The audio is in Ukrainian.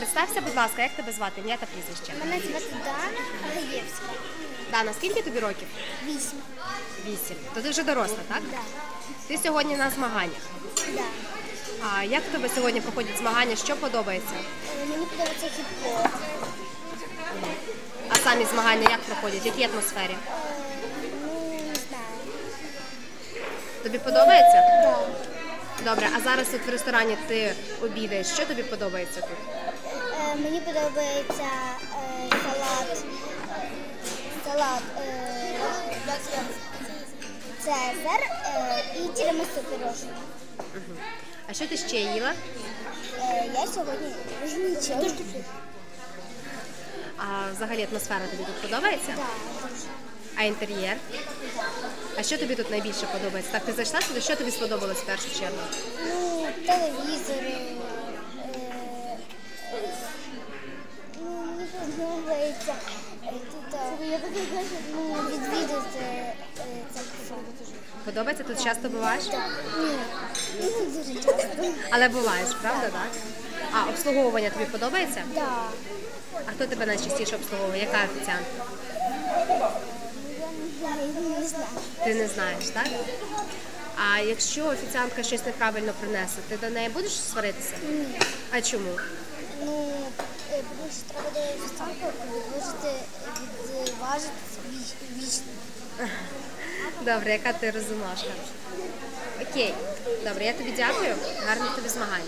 Представся, будь ласка, як тебе звати? Ім'я та прізвище. Мене звати Дана Гаєвська. Дана, скільки тобі років? Вісім. Вісім. То ти вже доросла, так? Да. Ти сьогодні на змаганнях. Да. А як в тебе сьогодні проходять змагання? Що подобається? Мені подобається хіп-хоп. А самі змагання як проходять? В якій атмосфері? Е, Ну, не знаю. Тобі подобається? Да. Добре, а зараз тут в ресторані ти обідаєш. Що тобі подобається тут? Е, Мені подобається е, салат. Салат е, Цезар і тірамісу пирожне. А що ти ще їла? Я сьогодні нічого. А взагалі атмосфера тобі тут подобається? Да, дуже. А інтер'єр? А що тобі тут найбільше подобається? Так, ти зайшла сюди, що тобі сподобалось в першу чергу? Ну, телевізори. Подобається тут ну, відвідати це все. Подобається? Тут часто буваєш? Так. Ні, не дуже часто. Але буваєш, правда, так? А обслуговування тобі подобається? Да. А хто тебе найчастіше обслуговує? Яка офіціантка? Я не знаю. Ти не знаєш, так? А якщо офіціантка щось неправильно принесе, ти до неї будеш сваритися? Ні. А чому? Ну, е, тому що треба до відважити, Добре, яка ти розумашка? Окей, добре, я тобі дякую. Гарних тобі змагань.